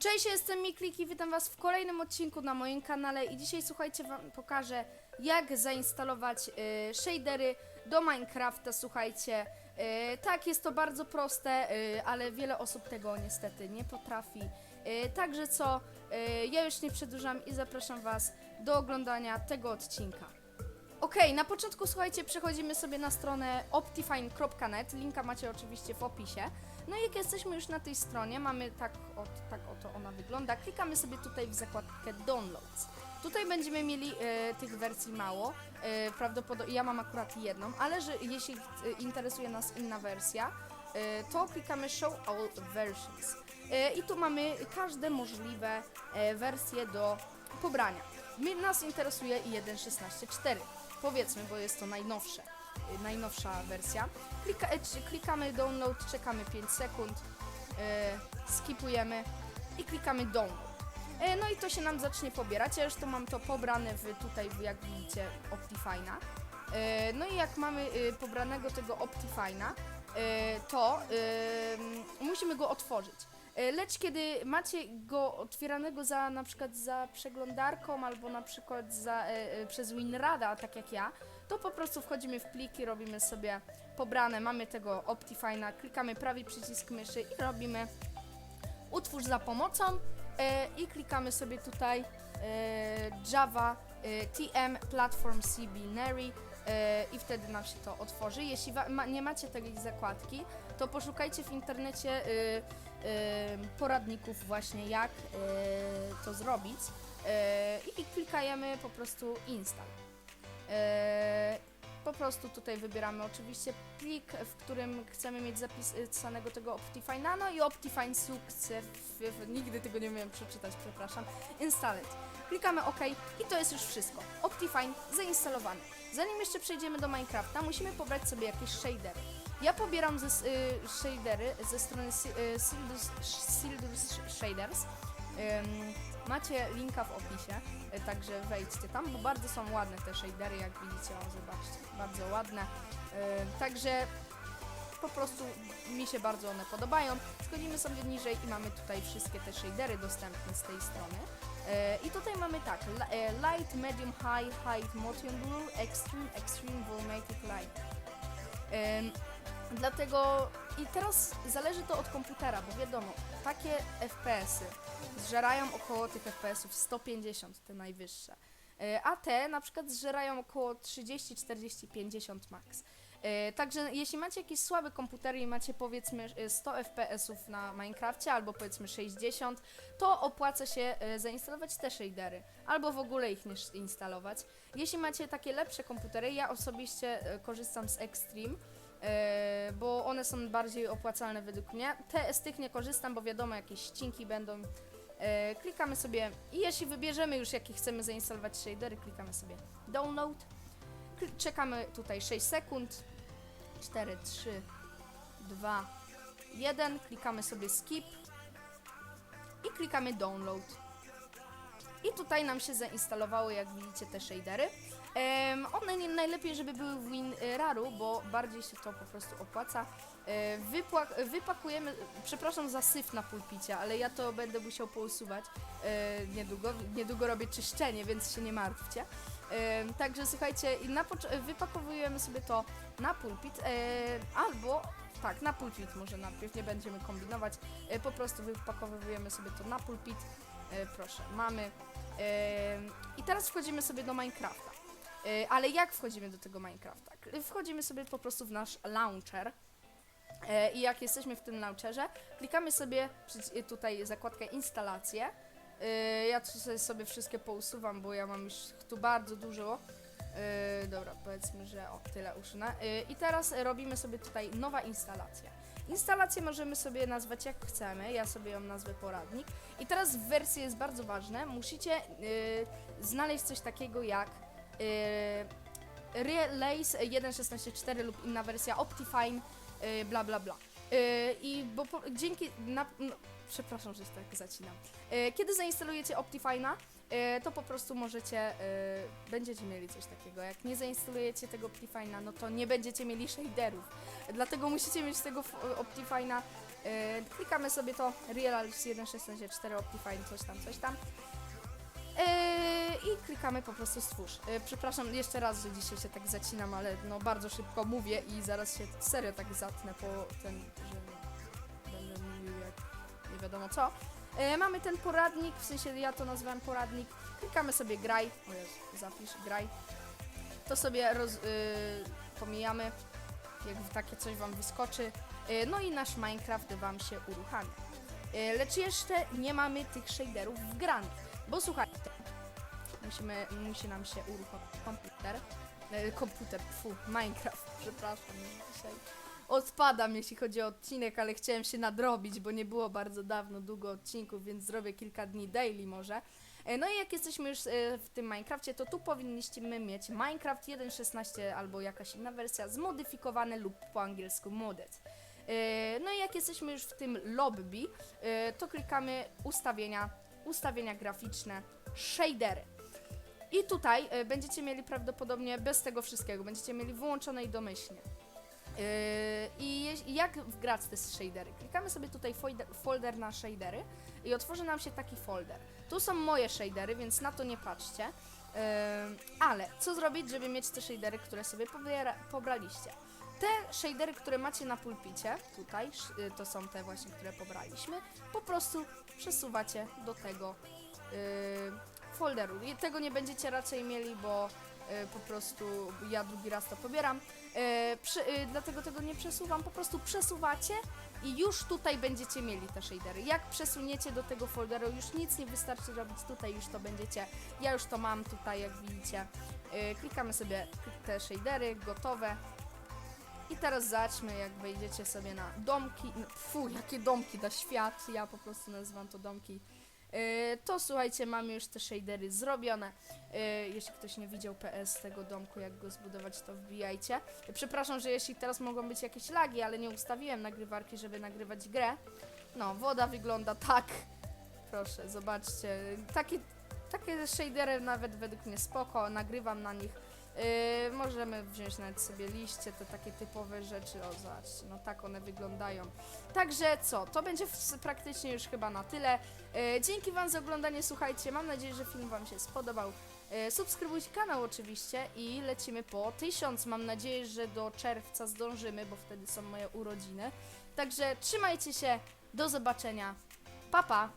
Cześć, jestem Miklik i witam was w kolejnym odcinku na moim kanale i dzisiaj słuchajcie wam pokażę jak zainstalować y, shadery do Minecrafta, słuchajcie. Y, tak, jest to bardzo proste, y, ale wiele osób tego niestety nie potrafi. Y, także co, y, ja już nie przedłużam i zapraszam was do oglądania tego odcinka. Okej, na początku słuchajcie, przechodzimy sobie na stronę optifine.net, linka macie oczywiście w opisie. No i jak jesteśmy już na tej stronie, mamy tak, ot, tak oto ona wygląda, klikamy sobie tutaj w zakładkę Downloads. Tutaj będziemy mieli e, tych wersji mało, e, prawdopodobnie ja mam akurat jedną, ale że jeśli e, interesuje nas inna wersja, e, to klikamy Show All Versions. E, I tu mamy każde możliwe e, wersje do pobrania. My, nas interesuje 1.16.4, powiedzmy, bo jest to najnowsze, y, najnowsza wersja. Klika, czy- klikamy download, czekamy 5 sekund, e, skipujemy i klikamy download. No i to się nam zacznie pobierać. Ja już to mam to pobrane w, tutaj, jak widzicie, Optifine'a. No i jak mamy y, pobranego tego Optifine'a, to y, musimy go otworzyć. E, Lecz kiedy macie go otwieranego za na przykład za przeglądarką albo na przykład za, e, e, przez WinRada, tak jak ja, to po prostu wchodzimy w pliki, robimy sobie pobrane, mamy tego Optifine'a, klikamy prawy przycisk myszy i robimy utwórz za pomocą i klikamy sobie tutaj Java TM Platform C Binary i wtedy nam się to otworzy. Jeśli ma, nie macie takiej zakładki, to poszukajcie w internecie e, e, poradników właśnie jak e, to zrobić i klikajemy po prostu install. Po prostu tutaj wybieramy oczywiście plik, w którym chcemy mieć zapisanego tego Optifine'a, no i Optifine Success, nigdy tego nie umiem przeczytać, przepraszam, installed. Klikamy OK i to jest już wszystko. Optifine zainstalowany. Zanim jeszcze przejdziemy do Minecrafta, musimy pobrać sobie jakieś shadery. Ja pobieram ze, y, shadery ze strony y, Sildus, Shaders. Macie linka w opisie, y, także wejdźcie tam, bo bardzo są ładne te shadery, jak widzicie, o zobaczcie, bardzo ładne. Y, także po prostu mi się bardzo one podobają. Schodzimy sobie niżej i mamy tutaj wszystkie te shadery dostępne z tej strony. E, I tutaj mamy tak, li- Light, Medium, High, High, Motion Blue, Extreme, Extreme, Volumetric Light. Dlatego i teraz zależy to od komputera, bo wiadomo, takie FPS-y zżerają około tych FPS-ów 150, te najwyższe. E, A te na przykład zżerają około 30, 40, 50 max. E, Także jeśli macie jakieś słabe komputery i macie powiedzmy e, 100 FPS-ów na Minecrafcie albo powiedzmy 60, to opłaca się e, zainstalować te shadery, albo w ogóle ich nie instalować. Jeśli macie takie lepsze komputery, ja osobiście e, korzystam z Extreme, e, bo one są bardziej opłacalne według mnie. Te z tych nie korzystam, bo wiadomo, jakieś ścinki będą. E, Klikamy sobie i jeśli wybierzemy już jakie chcemy zainstalować shadery, klikamy sobie download. Czekamy tutaj 6 sekund. 4, 3, 2, 1. Klikamy sobie skip i klikamy download. I tutaj nam się zainstalowały, jak widzicie, te shadery. Em, one nie, najlepiej, żeby były w WinRAR-u, bo bardziej się to po prostu opłaca. E, wypła- wypakujemy, przepraszam za syf na pulpicie, ale ja to będę musiał pousuwać e, niedługo. Niedługo robię czyszczenie, więc się nie martwcie. Em, także słuchajcie, i na wypakowujemy sobie to na pulpit, e, albo tak, na pulpit może najpierw, nie będziemy kombinować, e, po prostu wypakowujemy sobie to na pulpit, e, proszę, mamy. Em, I teraz wchodzimy sobie do Minecrafta. E, Ale jak wchodzimy do tego Minecrafta? Wchodzimy sobie po prostu w nasz launcher. E, I jak jesteśmy w tym launcherze, klikamy sobie przyci- tutaj zakładkę instalacje. Ja tu sobie, wszystkie pousuwam, bo ja mam już tu bardzo dużo. Dobra, powiedzmy, że o tyle usunę. I teraz robimy sobie tutaj nowa instalacja. Instalację możemy sobie nazwać jak chcemy. Ja sobie ją nazwę poradnik. I teraz w wersji jest bardzo ważne. Musicie e, znaleźć coś takiego jak Relays 1.16.4 lub inna wersja Optifine, e, bla bla bla. E, I bo po, dzięki. Na, no, przepraszam, że tak zacinam. Kiedy zainstalujecie Optifine'a, to po prostu możecie, będziecie mieli coś takiego. Jak nie zainstalujecie tego Optifine'a, no to nie będziecie mieli shaderów. Dlatego musicie mieć tego Optifine'a klikamy sobie to Realize 1.16.4 Optifine, coś tam, coś tam. Yy, I klikamy po prostu stwórz. Yy, przepraszam jeszcze raz, że dzisiaj się tak zacinam, ale no bardzo szybko mówię i zaraz się serio tak zatnę po ten, że będę mówił jak nie wiadomo co. Yy, mamy ten poradnik, w sensie ja to nazywam poradnik. Klikamy sobie graj, o Jezu, zapisz, graj. To sobie roz, yy, pomijamy, jak takie coś wam wyskoczy. Yy, no i nasz Minecraft wam się uruchamia. Yy, lecz jeszcze nie mamy tych shaderów wgranych. Bo słuchajcie, musimy, musi nam się uruchomić komputer. E, komputer, fu, Minecraft, przepraszam. Dzisiaj odpadam, jeśli chodzi o odcinek, ale chciałem się nadrobić, bo nie było bardzo dawno długo odcinków, więc zrobię kilka dni daily może. E, No i jak jesteśmy już e, w tym Minecrafcie, to tu powinniście mieć Minecraft 1.16 albo jakaś inna wersja zmodyfikowane lub po angielsku modded. No i jak jesteśmy już w tym lobby, to klikamy ustawienia, ustawienia graficzne, shadery. I tutaj e, będziecie mieli prawdopodobnie bez tego wszystkiego, będziecie mieli wyłączone i domyślnie. Yy, I jak wgrać te shadery? Klikamy sobie tutaj folder, na shadery i otworzy nam się taki folder. Tu są moje shadery, więc na to nie patrzcie. Yy, ale co zrobić, żeby mieć te shadery, które sobie pobraliście? Te shadery, które macie na pulpicie, tutaj, to są te właśnie, które pobraliśmy, po prostu przesuwacie do tego folderu. Tego nie będziecie raczej mieli, bo y, po prostu ja drugi raz to pobieram. Przy, y, dlatego tego nie przesuwam, po prostu przesuwacie i już tutaj będziecie mieli te shadery. Jak przesuniecie do tego folderu, już nic nie wystarczy robić, tutaj już to będziecie, ja już to mam tutaj, jak widzicie. Klikamy sobie te shadery, gotowe. I teraz zobaczmy, jak wejdziecie sobie na domki. Fu, jakie domki, na świat. Ja po prostu nazywam to domki. Yy, to słuchajcie, mamy już te shadery zrobione. Yy, jeśli ktoś nie widział PS tego domku, jak go zbudować, to wbijajcie. Przepraszam, że jeśli teraz mogą być jakieś lagi, ale nie ustawiłem nagrywarki, żeby nagrywać grę. No, woda wygląda tak. Proszę, zobaczcie. Takie, takie shadery nawet według mnie spoko, nagrywam na nich. Yy, możemy wziąć nawet sobie liście, te takie typowe rzeczy. O, zobaczcie, no tak one wyglądają. Także co, to będzie w, praktycznie już chyba na tyle. E, dzięki Wam za oglądanie, słuchajcie, mam nadzieję, że film Wam się spodobał. E, subskrybujcie kanał oczywiście i lecimy po 1000. Mam nadzieję, że do czerwca zdążymy, bo wtedy są moje urodziny. Także trzymajcie się, do zobaczenia. Pa, pa!